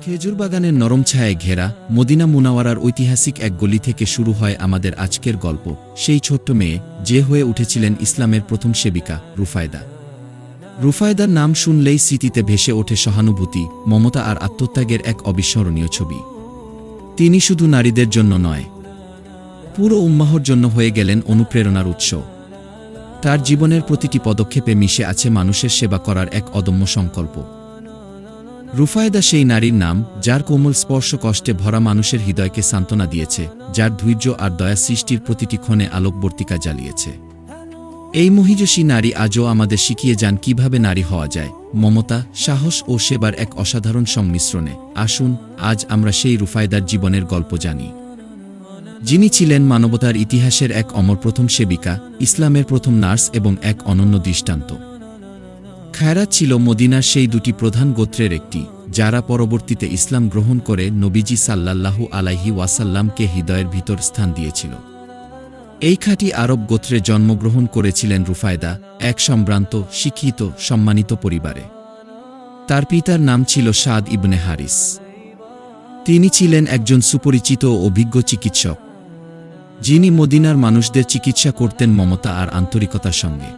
খেজুর বাগানের নরম ছায়ায় ঘেরা মদিনা মুনাওয়ারার ঐতিহাসিক এক গলি থেকে শুরু হয় আমাদের আজকের গল্প। সেই ছোট্ট মেয়ে, যে হয়ে উঠেছিলেন ইসলামের প্রথম সেবিকা, রুফায়দা। রুফায়দার নাম শুনলেই স্মৃতিতে ভেসে ওঠে সহানুভূতি, মমতা আর আত্মত্যাগের এক অবিস্মরণীয় ছবি। তিনি শুধু নারীদের জন্য নয়, পুরো উম্মাহর জন্য হয়ে গেলেন অনুপ্রেরণার উৎস। তার জীবনের প্রতিটি পদক্ষেপে মিশে আছে মানুষের সেবা করার এক অদম্য সংকল্প। রুফায়দা সেই নারীর নাম, যার কোমল স্পর্শ কষ্টে ভরা মানুষের হৃদয়কে সান্ত্বনা দিয়েছে, যার ধৈর্য আর দয়া সৃষ্টির প্রতিটি ক্ষণে আলোকবর্তিকা জ্বালিয়েছে। এই মহিযসী নারী আজও আমাদের শিখিয়ে যান কীভাবে নারী হওয়া যায়। মমতা, সাহস ও সেবার এক অসাধারণ সংমিশ্রণে, আসুন, আজ আমরা সেই রুফায়দার জীবনের গল্প জানি। যিনি ছিলেন মানবতার ইতিহাসের এক অমর প্রথম সেবিকা, ইসলামের প্রথম নার্স এবং এক অনন্য দৃষ্টান্ত। খায়রাত ছিল মদিনার সেই দুটি প্রধান গোত্রের একটি, যারা পরবর্তীতে ইসলাম গ্রহণ করে নবীজি সাল্লাল্লাহু আলাইহি ওয়াসাল্লামকে হৃদয়ের ভিতর স্থান দিয়েছিল। এই খাঁটি আরব গোত্রে জন্মগ্রহণ করেছিলেন রুফায়দা, এক সম্ভ্রান্ত, শিক্ষিত, সম্মানিত পরিবারে। তার পিতার নাম ছিল সাদ ইবনে হারিস। তিনি ছিলেন একজন সুপরিচিত অভিজ্ঞ চিকিৎসক, যিনি মদিনার মানুষদের চিকিৎসা করতেন মমতা আর আন্তরিকতার সঙ্গে।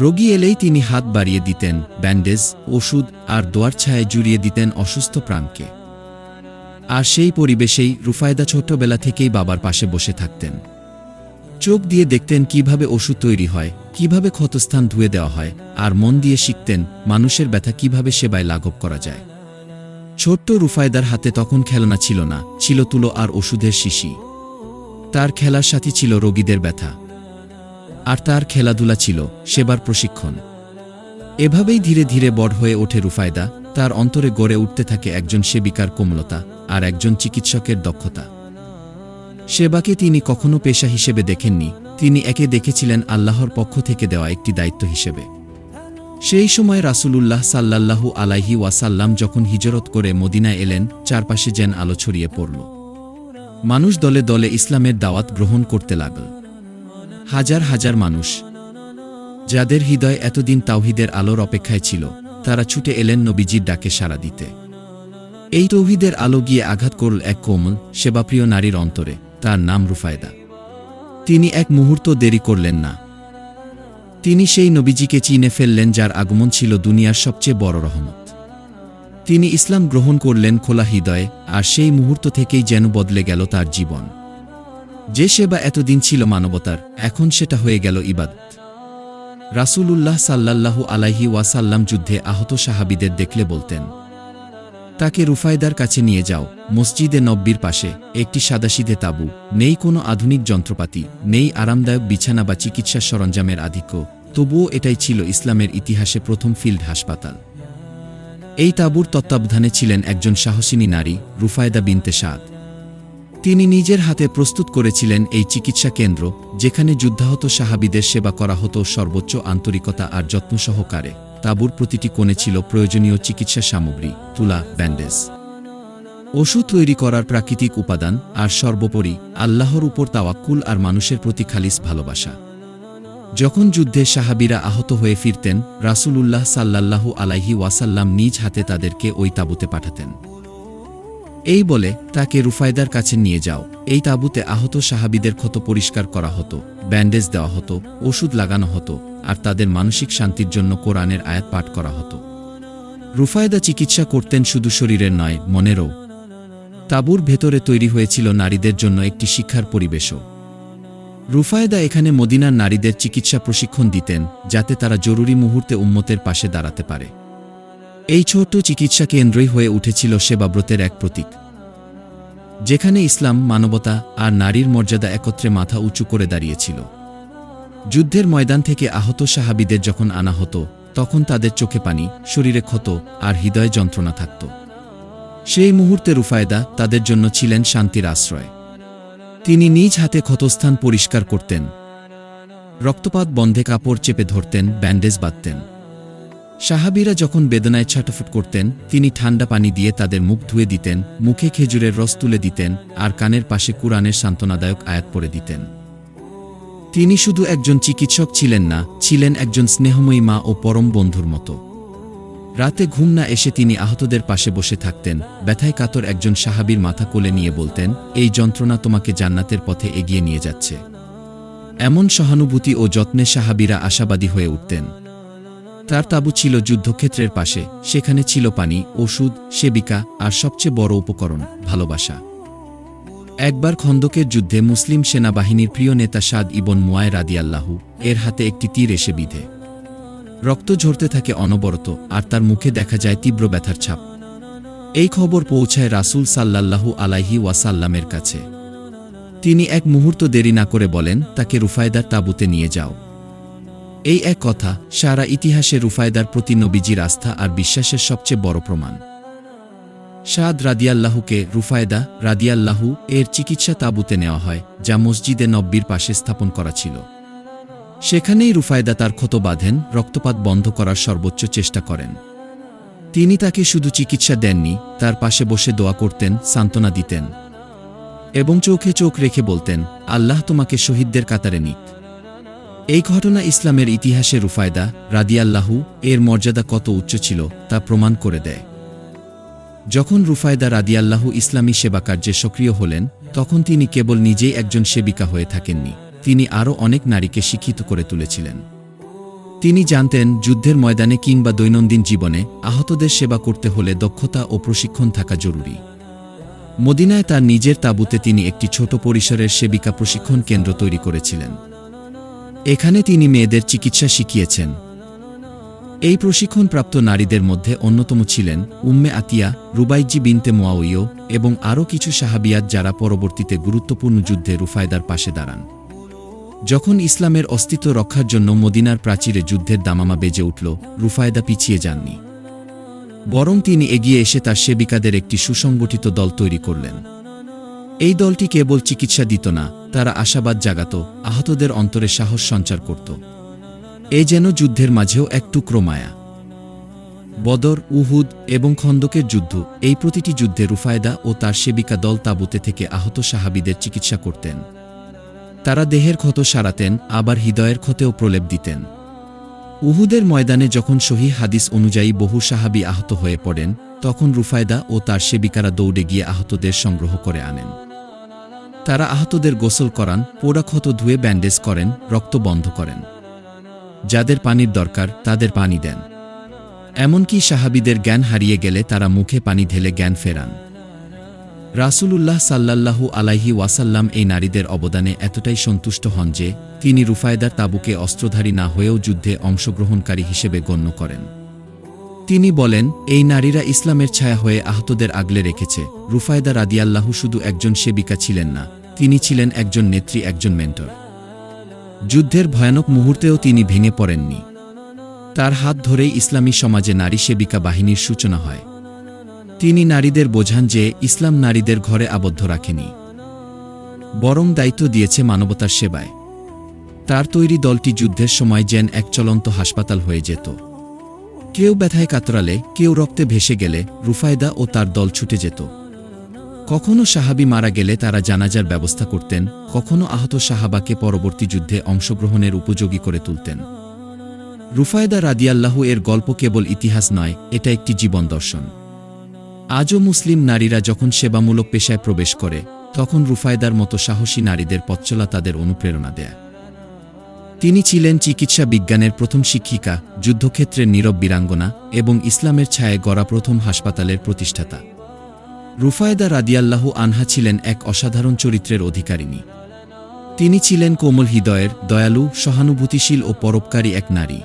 রোগী এলেই তিনি হাত বাড়িয়ে দিতেন, ব্যান্ডেজ, ওষুধ আর দোয়ার ছায় জুড়িয়ে দিতেন অসুস্থ প্রাণকে। আর সেই পরিবেশেই রুফায়দা ছোটবেলা থেকেই বাবার পাশে বসে থাকতেন। চোখ দিয়ে দেখতেন কীভাবে ওষুধ তৈরি হয়, কীভাবে ক্ষতস্থান ধুয়ে দেওয়া হয়, আর মন দিয়ে শিখতেন মানুষের ব্যথা কীভাবে সেবায় লাঘব করা যায়। ছোট্ট রুফায়দার হাতে তখন খেলনা ছিল না, ছিল তুলো আর ওষুধের শিশি। তার খেলার সাথী ছিল রোগীদের ব্যথা। আর তার খেলাধুলা ছিল সেবার প্রশিক্ষণ। এভাবেই ধীরে ধীরে বড় হয়ে ওঠে রুফায়দা। তার অন্তরে গড়ে উঠতে থাকে একজন সেবিকার কোমলতা আর একজন চিকিৎসকের দক্ষতা। সেবাকে তিনি কখনো পেশা হিসেবে দেখেননি। তিনি একে দেখেছিলেন আল্লাহর পক্ষ থেকে দেওয়া একটি দায়িত্ব হিসেবে। সেই সময় রাসূলুল্লাহ সাল্লাল্লাহু আলাইহি ওয়াসাল্লাম যখন হিজরত করে মদিনায় এলেন, চারপাশে যেন আলো ছড়িয়ে পড়ল। মানুষ দলে দলে ইসলামের দাওয়াত গ্রহণ করতে লাগল। হাজার হাজার মানুষ। যাদের হৃদয় এতদিন তাওহিদের আলোর অপেক্ষায় ছিল, তারা ছুটে এলেন নবীজির ডাকে সাড়া দিতে। এই তৌহিদের আলো গিয়ে আঘাত করল এক কোমল, সেবাপ্রিয় নারীর অন্তরে, তার নাম রুফায়দা। তিনি এক মুহূর্ত দেরি করলেন না। তিনি সেই নবীজিকে চিনে ফেললেন যার আগমন ছিল দুনিয়ার সবচেয়ে বড় রহমত। তিনি ইসলাম গ্রহণ করলেন খোলা হৃদয়ে, আর সেই মুহূর্ত থেকেই যেন বদলে গেল তার জীবন। যে সেবা এতদিন ছিল মানবতার, এখন সেটা হয়ে গেল ইবাদত রাসূলুল্লাহ সাল্লাল্লাহু আলাইহি ওয়াসাল্লাম যুদ্ধে আহত সাহাবিদের দেখলে বলতেন, তাকে রুফায়দার কাছে নিয়ে যাও, মসজিদে নব্বির পাশে, একটি সাদাসিধে তাঁবু, নেই কোনো আধুনিক যন্ত্রপাতি, নেই আরামদায়ক বিছানা বা চিকিৎসা সরঞ্জামের আধিক্য, তবুও এটাই ছিল ইসলামের ইতিহাসে প্রথম ফিল্ড হাসপাতাল। এই তাঁবুর তত্ত্বাবধানে ছিলেন একজন সাহসিনী নারী, রুফায়দা বিনতে সাদ। তিনি নিজের হাতে প্রস্তুত করেছিলেন এই চিকিৎসা কেন্দ্র, যেখানে যুদ্ধাহত সাহাবিদের সেবা করা হতো সর্বোচ্চ আন্তরিকতা আর যত্ন সহকারে। তাঁবুর প্রতিটি কোণে ছিল প্রয়োজনীয় চিকিৎসা সামগ্রী, তুলা, ব্যান্ডেজ। ওষুধ তৈরি করার প্রাকৃতিক উপাদান আর সর্বোপরি আল্লাহর উপর তাওয়াক্কুল আর মানুষের প্রতি খালিস ভালোবাসা। যখন যুদ্ধে সাহাবিরা আহত হয়ে ফিরতেন, রাসূলুল্লাহ সাল্লাল্লাহু আলাইহি ওয়াসাল্লাম নিজ হাতে তাদেরকে ওই তাঁবুতে পাঠাতেন। এই বলে তাকে রুফায়দার কাছে নিয়ে যাও। এই তাঁবুতে আহত সাহাবিদের ক্ষত পরিষ্কার করা হতো, ব্যান্ডেজ দেওয়া হতো, ওষুধ লাগানো হতো, আর তাদের মানসিক শান্তির জন্য কোরআনের আয়াত পাঠ করা হতো। রুফায়দা চিকিৎসা করতেন শুধু শরীরের নয়, মনেরও। তাঁবুর ভেতরে তৈরি হয়েছিল নারীদের জন্য একটি শিক্ষার পরিবেশও। রুফায়দা এখানে মদিনার নারীদের চিকিৎসা প্রশিক্ষণ দিতেন, যাতে তারা জরুরি মুহূর্তে উম্মতের পাশে দাঁড়াতে পারে। এই ছোট্ট চিকিৎসা কেন্দ্রই হয়ে উঠেছিল সেবাব্রতের এক প্রতীক। যেখানে ইসলাম, মানবতা আর নারীর মর্যাদা একত্রে মাথা উঁচু করে দাঁড়িয়েছিল। যুদ্ধের ময়দান থেকে আহত সাহাবিদের যখন আনা হতো, তখন তাদের চোখে পানি, শরীরে ক্ষত আর হৃদয়ে যন্ত্রণা থাকত। সেই মুহূর্তে রুফায়দা তাদের জন্য ছিলেন শান্তির আশ্রয়। তিনি নিজ হাতে ক্ষতস্থান পরিষ্কার করতেন। রক্তপাত, বন্ধে কাপড় চেপে ধরতেন, ব্যান্ডেজ বাঁধতেন। সাহাবিরা যখন বেদনায় ছাটাফুট করতেন, তিনি ঠান্ডা পানি দিয়ে তাদের মুখ ধুয়ে দিতেন, মুখে খেজুরের রস তুলে দিতেন, আর কানের পাশে কুরআনের সান্ত্বনাদায়ক আয়াত পড়ে দিতেন। তিনি শুধু একজন চিকিৎসক ছিলেন না, ছিলেন একজন স্নেহময়ী মা ও পরম বন্ধুর মতো। রাতে ঘুম না এসে তিনি আহতদের পাশে বসে থাকতেন, ব্যথায় কাতর একজন সাহাবীর মাথা কোলে নিয়ে বলতেন, এই যন্ত্রণা তোমাকে জান্নাতের পথে এগিয়ে নিয়ে যাচ্ছে। এমন সহানুভূতি ও যত্নে সাহাবীরা আশাবাদী হয়ে উঠতেন। তার তাবু ছিল যুদ্ধক্ষেত্রের পাশে, সেখানে ছিল পানি, ওষুধ, সেবিকা আর সবচেয়ে বড় উপকরণ, ভালোবাসা। একবার খন্দকের যুদ্ধে মুসলিম সেনাবাহিনীর প্রিয় নেতা সাদ ইবন মুয়ায় রাদিয়াল্লাহু এর হাতে একটি তীর এসে বিধে। রক্ত ঝরতে থাকে অনবরত আর তার মুখে দেখা যায় তীব্র ব্যথার ছাপ। এই খবর পৌঁছায় রাসূল সাল্লাল্লাহু আলাইহি ওয়াসাল্লামের কাছে। তিনি এক মুহূর্ত দেরি না করে বলেন, তাকে রুফায়দার তাঁবুতে নিয়ে যাও। এই এক কথা সারা ইতিহাসে রুফায়দার প্রতি নবীজির আস্থা আর বিশ্বাসের সবচেয়ে বড় প্রমাণ। সাদ রাদিয়াল্লাহুকে রুফায়দা রাদিয়াল্লাহু এর চিকিৎসা তাঁবুতে নেওয়া হয়, যা মসজিদে নব্বির পাশে স্থাপন করা ছিল। সেখানেই রুফায়দা তার ক্ষত বাঁধেন, রক্তপাত বন্ধ করার সর্বোচ্চ চেষ্টা করেন। তিনি তাকে শুধু চিকিৎসা দেননি, তার পাশে বসে দোয়া করতেন, সান্ত্বনা দিতেন এবং চোখে চোখ রেখে বলতেন, আল্লাহ তোমাকে শহীদদের কাতারে নিক। এই ঘটনা ইসলামের ইতিহাসে রুফায়দা, রাদিয়াল্লাহু, এর মর্যাদা কত উচ্চ ছিল, তা প্রমাণ করে দেয়। যখন রুফায়দা রাদিয়াল্লাহু ইসলামী সেবা কার্যে সক্রিয় হলেন, তখন তিনি কেবল নিজেই একজন সেবিকা হয়ে থাকেননি, তিনি আরও অনেক নারীকে শিক্ষিত করে তুলেছিলেন। তিনি জানতেন, যুদ্ধের ময়দানে কিংবা দৈনন্দিন জীবনে আহতদের সেবা করতে হলে দক্ষতা ও প্রশিক্ষণ থাকা জরুরি। মদিনায় তার নিজের তাঁবুতে তিনি একটি ছোট পরিসরের সেবিকা প্রশিক্ষণ কেন্দ্র তৈরি করেছিলেন। এখানে তিনি মেয়েদের চিকিৎসা শিখিয়েছেন। এই প্রশিক্ষণপ্রাপ্ত নারীদের মধ্যে অন্যতম ছিলেন উম্মে আতিয়া, রুবাইজি বিনতে মোয়াউইয় এবং আরও কিছু সাহাবিয়াত যারা পরবর্তীতে গুরুত্বপূর্ণ যুদ্ধে রুফায়দার পাশে দাঁড়ান। যখন ইসলামের অস্তিত্ব রক্ষার জন্য মদিনার প্রাচীরে যুদ্ধের দামামা বেজে উঠল, রুফায়দা পিছিয়ে যাননি। বরং তিনি এগিয়ে এসে তার সেবিকাদের একটি সুসংগঠিত দল তৈরি করলেন। এই দলটি কেবল চিকিৎসা দিত না, তারা আশাবাদ জাগাত, আহতদের অন্তরে সাহস সঞ্চার করত। এ যেন যুদ্ধের মাঝেও এক টুকরো মায়া। বদর, উহুদ এবং খন্দকের যুদ্ধ, এই প্রতিটি যুদ্ধে রুফায়দা ও তার সেবিকা দল তাবুতে থেকে আহত সাহাবিদের চিকিৎসা করতেন। তারা দেহের ক্ষত সারাতেন, আবার হৃদয়ের ক্ষতেও প্রলেপ দিতেন। উহুদের ময়দানে যখন সহি হাদিস অনুযায়ী বহু সাহাবি আহত হয়ে পড়েন তখন রুফায়দা ও তার সেবিকারা দৌড়ে গিয়ে আহতদের সংগ্রহ করে আনেন। তারা আহতদের গোসল করান পোড়া ক্ষত ধুয়ে ব্যান্ডেজ করেন, রক্ত বন্ধ করেন। যাদের পানির দরকার, তাদের পানি দেন। এমনকি সাহাবিদের জ্ঞান হারিয়ে গেলে তারা মুখে পানি ঢেলে জ্ঞান ফেরান। রাসূলুল্লাহ সাল্লাল্লাহু আলাইহি ওয়াসাল্লাম এই নারীদের অবদানে এতটাই সন্তুষ্ট হন যে তিনি রুফায়দার তাবুকে অস্ত্রধারী না হয়েও যুদ্ধে অংশগ্রহণকারী হিসেবে গণ্য করেন। তিনি বলেন, এই নারীরা ইসলামের ছায়া হয়ে আহতদের আগলে রেখেছে। রুফায়দা রাদিয়াল্লাহু শুধু একজন সেবিকা ছিলেন না, তিনি ছিলেন একজন নেত্রী, একজন মেন্টর। যুদ্ধের ভয়ানক মুহূর্তেও তিনি ভেঙে পড়েননি। তার হাত ধরেই ইসলামী সমাজে নারী সেবিকা বাহিনীর সূচনা হয়। তিনি নারীদের বোঝান যে, ইসলাম নারীদের ঘরে আবদ্ধ রাখেনি। বরং দায়িত্ব দিয়েছে মানবতার সেবায়। তার তৈরি দলটি যুদ্ধের সময় যেন এক চলন্ত হাসপাতাল হয়ে যেত। কেউ ব্যথায় কাতরালে, কেউ রক্তে ভেসে গেলে রুফায়দা ও তার দল ছুটে যেত। কখনো সাহাবি মারা গেলে তারা জানাজার ব্যবস্থা করতেন, কখনো আহত সাহাবাকে পরবর্তী যুদ্ধে অংশগ্রহণের উপযোগী করে তুলতেন। রুফায়দা রাদিয়াল্লাহু এর গল্প কেবল ইতিহাস নয়, এটা একটি জীবন দর্শন। আজও মুসলিম নারীরা যখন সেবামূলক পেশায় প্রবেশ করে, তখন রুফায়দার মতো সাহসী নারীদের পথচলা তাদের অনুপ্রেরণা দেয়। তিনি ছিলেন চিকিৎসা বিজ্ঞানের প্রথম শিক্ষিকা যুদ্ধক্ষেত্রের নীরব বীরাঙ্গনা এবং ইসলামের ছায়ে গড়া প্রথম হাসপাতালের প্রতিষ্ঠাতা। রুফায়দা রাদিয়াল্লাহু আনহা ছিলেন এক অসাধারণ চরিত্রের অধিকারিণী। তিনি ছিলেন কোমল হৃদয়ের, দয়ালু, সহানুভূতিশীল ও পরোপকারী এক নারী।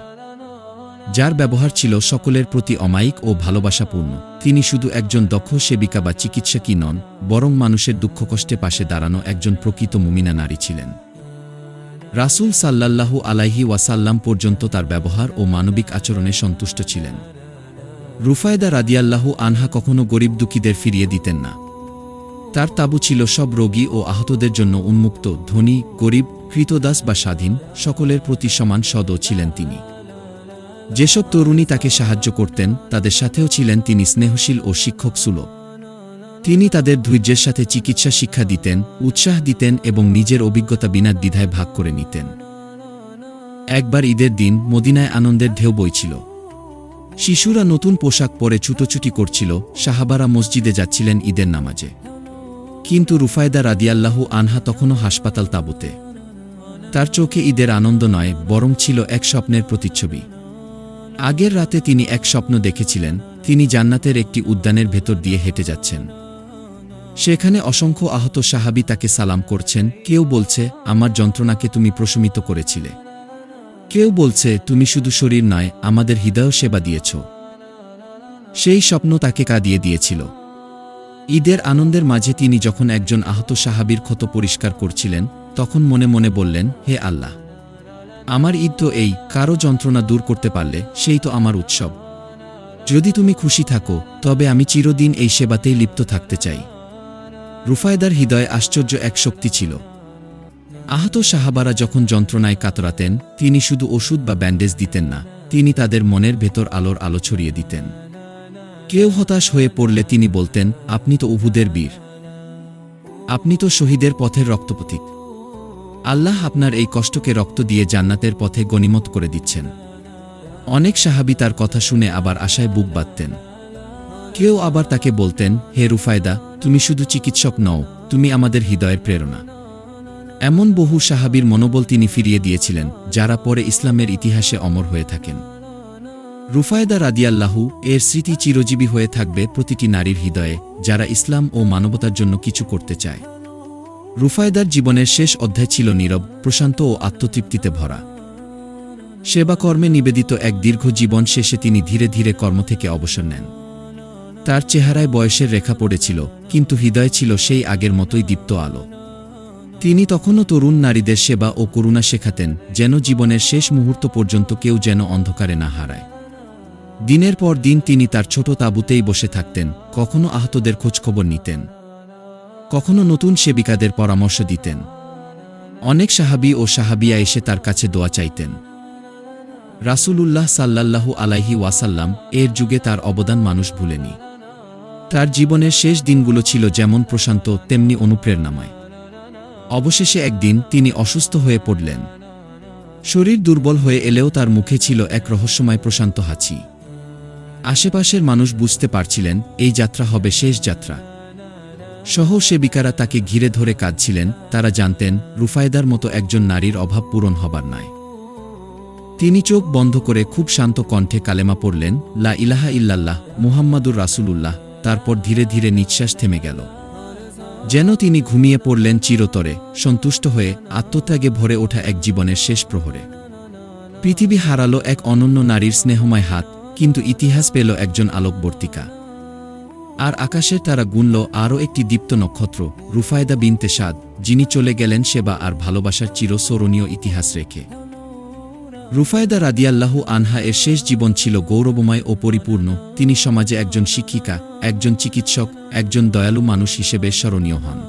যার ব্যবহার ছিল সকলের প্রতি অমায়িক ও ভালোবাসাপূর্ণ। তিনি শুধু একজন দক্ষ সেবিকা বা চিকিৎসকই নন, বরং মানুষের দুঃখকষ্টে পাশে দাঁড়ানো একজন প্রকৃত মুমিনা নারী ছিলেন। রাসূল সাল্লাল্লাহু আলাইহি ওয়াসাল্লাম পর্যন্ত তার ব্যবহার ও মানবিক আচরণে সন্তুষ্ট ছিলেন। রুফায়দা রাদিয়াল্লাহু আনহা কখনো গরিব দুঃখীদের ফিরিয়ে দিতেন না। তার তাবু ছিল সব রোগী ও আহতদের জন্য উন্মুক্ত, ধনী, গরিব, কৃতদাস বা স্বাধীন, সকলের প্রতি সমান সদও ছিলেন তিনি। যেসব তরুণী তাকে সাহায্য করতেন, তাদের সাথেও ছিলেন তিনি স্নেহশীল ও শিক্ষক সুলভ। তিনি তাদের ধৈর্যের সাথে চিকিৎসা শিক্ষা দিতেন, উৎসাহ দিতেন এবং নিজের অভিজ্ঞতা বিনা দ্বিধায় ভাগ করে নিতেন। একবার ঈদের দিন মদিনায় আনন্দের ঢেউ বইছিল। শিশুরা নতুন পোশাক পরে ছুটোছুটি করছিল, সাহাবারা মসজিদে যাচ্ছিলেন ঈদের নামাজে। কিন্তু রুফায়দা রাদিয়াল্লাহু আনহা তখনও হাসপাতাল তাঁবুতে। তার চোখে ঈদের আনন্দ নয়, বরং ছিল এক স্বপ্নের প্রতিচ্ছবি। আগের রাতে তিনি এক স্বপ্ন দেখেছিলেন, তিনি জান্নাতের একটি উদ্যানের ভেতর দিয়ে হেঁটে যাচ্ছেন। সেখানে অসংখ্য আহত সাহাবি তাকে সালাম করছেন। কেউ বলছে, আমার যন্ত্রণাকে তুমি প্রশমিত করেছিলে। কেউ বলছে, তুমি শুধু শরীর নয়, আমাদের হৃদয় সেবা দিয়েছ। সেই স্বপ্ন তাকে কাঁদিয়ে দিয়েছিল। ঈদের আনন্দের মাঝে তিনি যখন একজন আহত সাহাবীর ক্ষত পরিষ্কার করছিলেন, তখন মনে মনে বললেন, হে আল্লাহ, আমার ঈদ তো এই, কারও যন্ত্রণা দূর করতে পারলে সেই তো আমার উৎসব। যদি তুমি খুশি থাকো, তবে আমি চিরদিন এই সেবাতেই লিপ্ত থাকতে চাই। রুফায়দার হৃদয়ে আশ্চর্য এক শক্তি ছিল। আহত সাহাবারা যখন যন্ত্রণায় কাতরাতেন, তিনি শুধু ওষুধ বা ব্যান্ডেজ দিতেন না, তিনি তাদের মনের ভেতর আলোর আলো ছড়িয়ে দিতেন। কেউ হতাশ হয়ে পড়লে তিনি বলতেন, আপনি তো উহুদের বীর। আপনি তো শহীদের পথের রক্তপথিক। আল্লাহ আপনার এই কষ্টকে রক্ত দিয়ে জান্নাতের পথে গণিমত করে দিচ্ছেন। অনেক সাহাবি তার কথা শুনে আবার আশায় বুক বাঁধতেন। কেউ আবার তাকে বলতেন, হে রুফায়দা তুমি শুধু চিকিৎসক নও, তুমি আমাদের হৃদয়ের প্রেরণা। এমন বহু সাহাবীর মনোবল তিনি ফিরিয়ে দিয়েছিলেন, যারা পরে ইসলামের ইতিহাসে অমর হয়ে থাকেন। রুফায়দা রাদিয়াল্লাহু এর স্মৃতি চিরজীবী হয়ে থাকবে প্রতিটি নারীর হৃদয়ে, যারা ইসলাম ও মানবতার জন্য কিছু করতে চায়। রুফায়দার জীবনের শেষ অধ্যায় ছিল নীরব, প্রশান্ত ও আত্মতৃপ্তিতে ভরা। সেবাকর্মে নিবেদিত এক দীর্ঘ জীবন শেষে তিনি ধীরে ধীরে কর্ম থেকে অবসর নেন। তার চেহারায় বয়সের রেখা পড়েছিল, কিন্তু হৃদয় ছিল সেই আগের মতোই দীপ্ত আলো। তিনি তখনও তরুণ নারীদের সেবা ও করুণা শেখাতেন, যেন জীবনের শেষ মুহূর্ত পর্যন্ত কেউ যেন অন্ধকারে না হারায়। দিনের পর দিন তিনি তার ছোট তাঁবুতেই বসে থাকতেন, কখনো আহতদের খোঁজখবর নিতেন, কখনো নতুন সেবিকাদের পরামর্শ দিতেন। অনেক সাহাবী ও সাহাবিয়া এসে তার কাছে দোয়া চাইতেন। রাসূলুল্লাহ সাল্লাল্লাহু আলাইহি ওয়াসাল্লাম এর যুগে তার অবদান মানুষ ভুলেনি। তার জীবনের শেষ দিনগুলো ছিল যেমন প্রশান্ত, তেমনি অনুপ্রেরণাময়। অবশেষে একদিন তিনি অসুস্থ হয়ে পড়লেন। শরীর দুর্বল হয়ে এলেও তার মুখে ছিল এক রহস্যময় প্রশান্ত হাঁচি আশেপাশের মানুষ বুঝতে পারছিলেন, এই যাত্রা হবে শেষ যাত্রা। সহ সেবিকারা তাকে ঘিরে ধরে কাঁদছিলেন, তারা জানতেন, রুফায়দার মতো একজন নারীর অভাব পূরণ হবার নয় তিনি চোখ বন্ধ করে খুব শান্ত কণ্ঠে কালেমা পড়লেন, লা ইলাহা ইল্লাল্লাহ, মুহাম্মাদুর রাসূলুল্লাহ। তারপর ধীরে ধীরে নিঃশ্বাস থেমে গেল। যেন তিনি ঘুমিয়ে পড়লেন চিরতরে, সন্তুষ্ট হয়ে আত্মত্যাগে ভরে ওঠা এক জীবনের শেষ প্রহরে। পৃথিবী হারালো এক অনন্য নারীর স্নেহময় হাত, কিন্তু ইতিহাস পেল একজন আলোকবর্তিকা। আর আকাশের তারা গুনল আরও একটি দীপ্ত নক্ষত্র, রুফায়দা বিনতে সাদ যিনি চলে গেলেন সেবা আর ভালোবাসার চিরস্মরণীয় ইতিহাস রেখে। রুফায়দা রাদিয়াল্লাহু আনহা এর শেষ জীবন ছিল গৌরবময় ও পরিপূর্ণ। তিনি সমাজে একজন শিক্ষিকা, একজন চিকিৎসক, একজন দয়ালু মানুষ হিসেবে স্মরণীয় হন।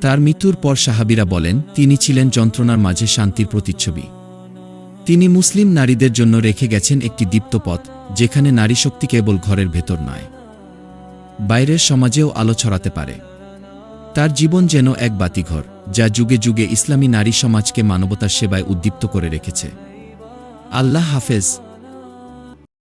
তার মৃত্যুর পর সাহাবিরা বলেন, তিনি ছিলেন যন্ত্রণার মাঝে শান্তির প্রতিচ্ছবি। তিনি মুসলিম নারীদের জন্য রেখে গেছেন একটি দীপ্ত পথ, যেখানে নারী শক্তি কেবল ঘরের ভেতর নয়, বাইরের সমাজেও আলো ছড়াতে পারে। তার জীবন যেন এক বাতিঘর, যা যুগে যুগে ইসলামী নারী সমাজকে মানবতার সেবায় উদ্দীপ্ত করে রেখেছে। আল্লাহ হাফেজ।